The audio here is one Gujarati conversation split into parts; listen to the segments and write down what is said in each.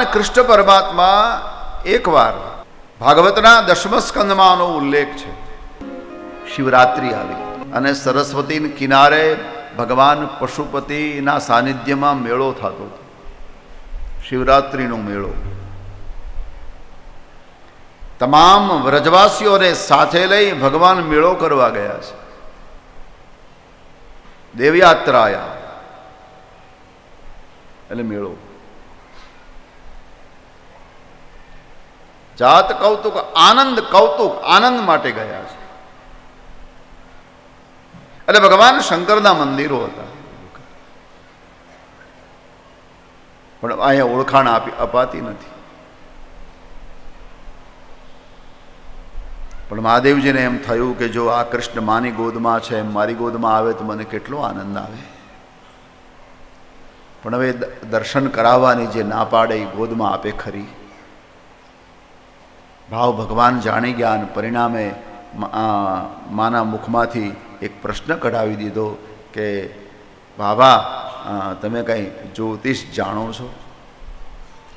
ભગવાન કૃષ્ણ પરમાત્મા એકવાર ભાગવતના દશમ સ્કંદમાં ઉલ્લેખ છે. શિવરાત્રિ આવી અને સરસ્વતી કિનારે ભગવાન પશુપતિના સાનિધ્યમાં મેળો થતો શિવરાત્રીનો મેળો. તમામ વ્રજવાસીઓને સાથે લઈ ભગવાન મેળો કરવા ગયા છે. દેવયાત્રાયા. એટલે મેળો. જાત કૌતુક, આનંદ કૌતુક આનંદ માટે ગયા છે. એટલે ભગવાન શંકરના મંદિરો હતા. પણ અહીંયા ઓળખાણ આપી, અપાતી નથી. પણ મહાદેવજીને એમ થયું કે જો આ કૃષ્ણ માની ગોદમાં છે, એમ મારી ગોદમાં આવે તો મને કેટલો આનંદ આવે. પણ હવે દર્શન કરાવવાની જે ના પાડે એ ગોદમાં આપે ખરી. ભાવ ભગવાન જાણી ગયા અને પરિણામે માના મુખમાંથી એક પ્રશ્ન કઢાવી દીધો કે, બાબા તમે કંઈ જ્યોતિષ જાણો છો?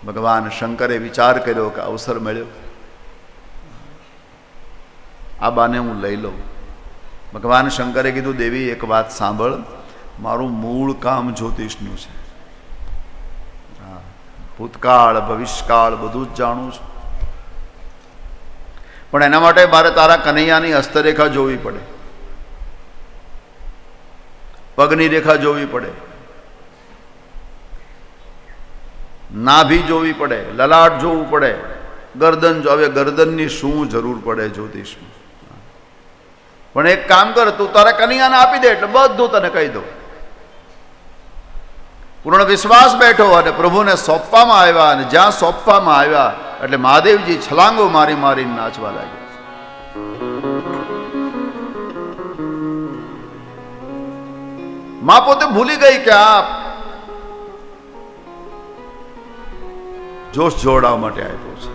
ભગવાન શંકરે વિચાર કર્યો કે અવસર મળ્યો. આ બાને હું લઈ લઉં. ભગવાન શંકરે કીધું, દેવી, એક વાત સાંભળ. મારું મૂળ કામ જ્યોતિષનું છે. ભૂતકાળ, ભવિષ્યકાળ બધું જ જાણું છું. પણ એના માટે મારે તારા કનૈયાની હસ્તરેખા જોવી પડે. પગની રેખા જોવી પડે. નાભી જોવી પડે, લલાટ જોવું પડે. ગરદન જો, હવે ગરદનની શું જરૂર પડે જ્યોતિષમાં? પણ એક કામ કર, તું તારા કનૈયાને આપી દે, એટલે બધું તને કહી દઉં. પૂર્ણ વિશ્વાસ બેઠો અને પ્રભુને સોંપવામાં આવ્યા અને જ્યાં સોંપવામાં આવ્યા એટલે મહાદેવજી છલાંગો મારી મારીને નાચવા લાગ્યા. માં પોતે ભૂલી ગઈ કે આ જોશ જોડાવા માટે આપ્યો છે.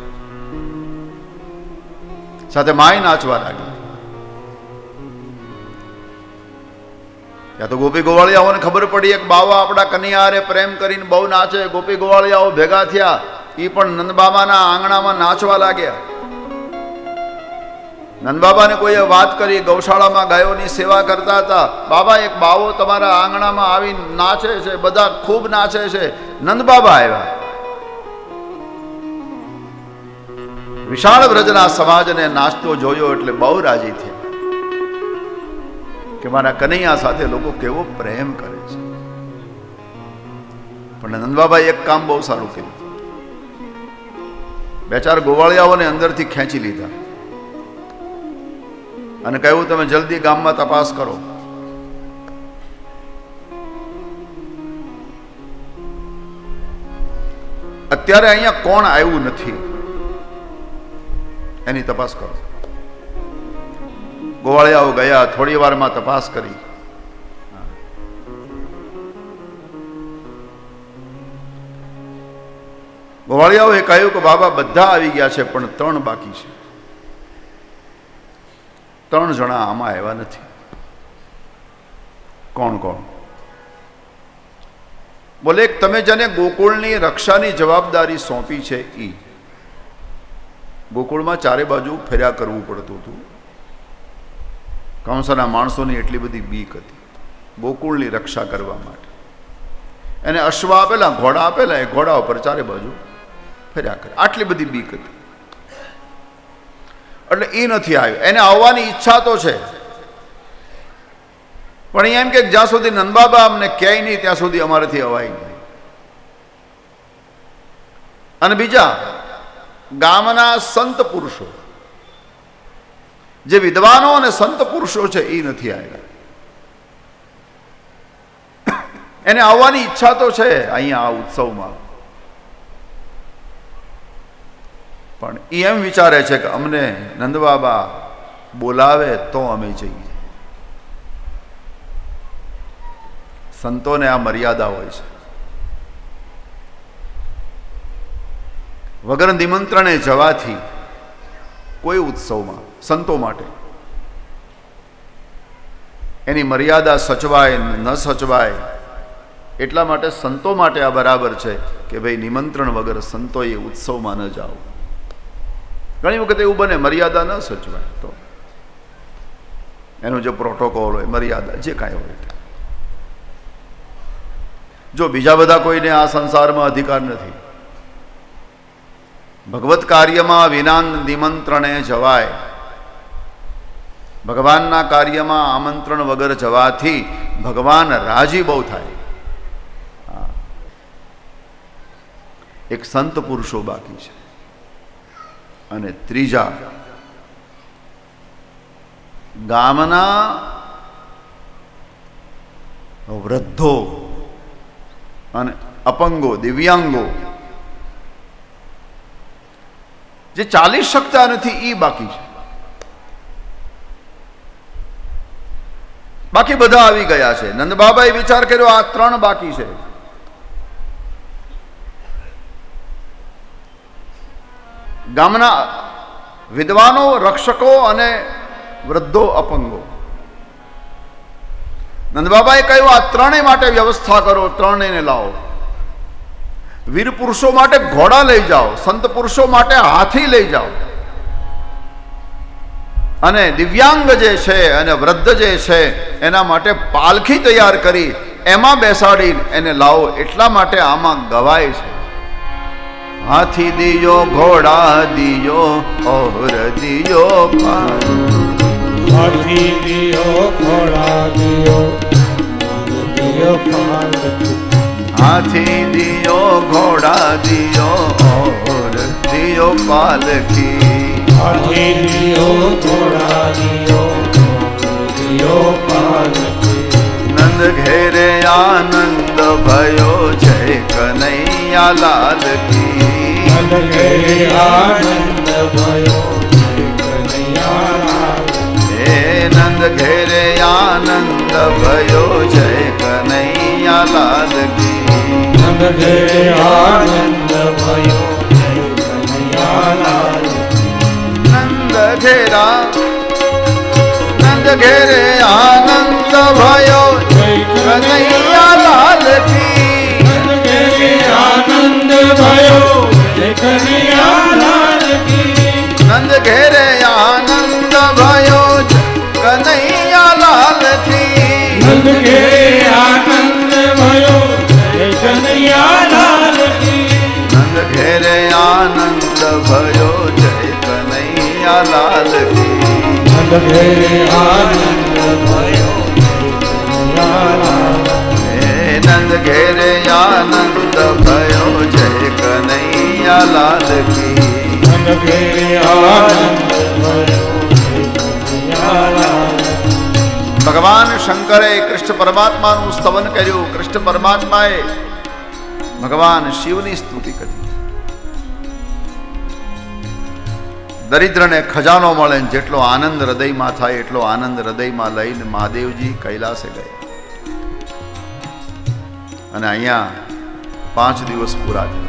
સાથે માય નાચવા લાગી. ત્યાં તો ગોપી ગોવાળિયાઓને ખબર પડી, એક બાવા આપણા કનિયારે પ્રેમ કરીને બહુ નાચે, ગોપી ગોવાળિયાઓ ભેગા થયા. એ પણ નંદબાબાના આંગણામાં નાચવા લાગ્યા. નંદબાબાને કોઈએ વાત કરી, ગૌશાળામાં ગાયોની સેવા કરતા હતા. બાબા, એક બાવો તમારા આંગણામાં આવી નાચે છે, બધા ખૂબ નાચે છે. નંદબાબા આવ્યા. વિશાળ વ્રજના સમાજને નાચતો જોયો એટલે બહુ રાજી થયા કે મારા કનૈયા સાથે લોકો કેવો પ્રેમ કરે છે. પણ નંદબાબાએ એક કામ બહુ સારું કર્યું. બે ચાર ગોવાળિયાઓને અંદરથી ખેંચી લીધા. અને કહ્યું, તમે જલ્દી ગામમાં તપાસ કરો. અત્યારે અહીંયા કોણ આવ્યું નથી? એની તપાસ કરો. ગોવાળિયાઓ ગયા, થોડી વારમાં તપાસ કરી. ગોવાળિયાઓએ કહ્યું કે બાબા બધા આવી ગયા છે, પણ ત્રણ બાકી છે. ત્રણ જણા આમાં આવ્યા નથી. કોણ કોણ? બોલે તમે જેને ગોકુળની રક્ષાની જવાબદારી સોંપી છે એ ગોકુળમાં ચારે બાજુ ફેર્યા કરવું પડતું હતું. કંસના માણસોની એટલી બધી બીક હતી ગોકુળની રક્ષા કરવા માટે. એને અશ્વ આપેલા, ઘોડા આપેલા, એ ઘોડા ઉપર ચારે બાજુ ફર્યા કરે. આટલી બધી બીક હતી. એટલે એ નથી આવ્યો. એને આવવાની ઈચ્છા તો છે. પણ એમ કે જ્યાં સુધી નંદબાબા અમને ક્યાંય નહીં, ત્યાં સુધી અમારાથી અવાય નહીં. અને બીજા, ગામના સંત પુરુષો, જે વિદ્વાનો અને સંત પુરુષો છે, એ નથી આવ્યા. એને આવવાની ઈચ્છા તો છે, અહીંયા આ ઉત્સવમાં. પણ એ એમ વિચારે છે કે અમને નંદબાબા બોલાવે તો અમે જઈએ. સંતોને આ મર્યાદા હોય છે. વગર નિમંત્રણે જવાથી કોઈ ઉત્સવમાં, સંતો માટે. એની મર્યાદા સચવાય ન સચવાય, એટલા માટે સંતો માટે આ બરાબર છે કે ભાઈ નિમંત્રણ વગર સંતોએ ઉત્સવમાં ન જાઓ. ઘણી વખત એવું બને, મર્યાદા ન સચવાય તો. એનો જે પ્રોટોકોલ હોય, મર્યાદા, જે કાંઈ હોય. જો બીજા બધા કોઈને આ સંસારમાં અધિકાર નથી, ભગવત કાર્યમાં વિના નિમંત્રણે જવાય, ભગવાનના કાર્યમાં આમંત્રણ વગર જવાથી ભગવાન રાજી બહુ થાય. એક સંત પુરુષો બાકી છે. અને ત્રીજા, ગામના વૃદ્ધો અને અપંગો, દિવ્યાંગો, જે ચાલી શકતા નથી એ બાકી છે. બાકી બધા આવી ગયા છે. નંદબાબાએ વિચાર કર્યો, આ ત્રણ બાકી છે. ગામના વિદ્વાનો, રક્ષકો અને વૃદ્ધો અપંગો. નંદબાબાએ કહ્યું, આ ત્રણેય માટે વ્યવસ્થા કરો, ત્રણેયને લાવો. વીર પુરુષો માટે ઘોડા લઈ જાઓ, સંત પુરુષો માટે હાથી લઈ જાઓ. અને દિવ્યાંગ જે છે અને વૃદ્ધ જે છે, એના માટે પાલખી તૈયાર કરી, એમાં બેસાડી એને લાવો. એટલા માટે આમાં ગવાય છે. હાથી દિયો ઘોડા દિયો ઓર દિયો હાથી દિયો ઘોડા દિયો દિયો હાથી દિયો ઘોડા દિયો ઓર દિયો પાલકી હાથી દિયો ઘોડા દિયો દિયો પાલકી નંદ ઘેરે આનંદ ભયો જય કનૈયા લાલ કી નંદ ઘેરે આનંદ ભયો હે નંદ ઘેરે આનંદ ભયો જય કનૈયા લાલ કી નંદ ઘેરે આનંદ ભયો કનૈયા લાલ નંદ ઘેરા નંદ ઘેરે આનંદ ભયો કનૈયા લાલ નંદ ઘેરે આનંદ ભયો જય કનૈયા લાલ કી નંદ ઘેરે આનંદ ભયો નંદ ઘેરે આનંદ ભયો જય કનૈયા લાલ કી ભગવાન શંકરે કૃષ્ણ પરમાત્માનું સ્તવન કર્યું. કૃષ્ણ પરમાત્માએ ભગવાન શિવની સ્તુતિ કરી. દરિદ્રને ખજાનો મળે જેટલો આનંદ હૃદયમાં થાય, એટલો આનંદ હૃદયમાં લઈને મહાદેવજી કૈલાસે ગયા. અને અહીંયા પાંચ દિવસ પૂરા થયા.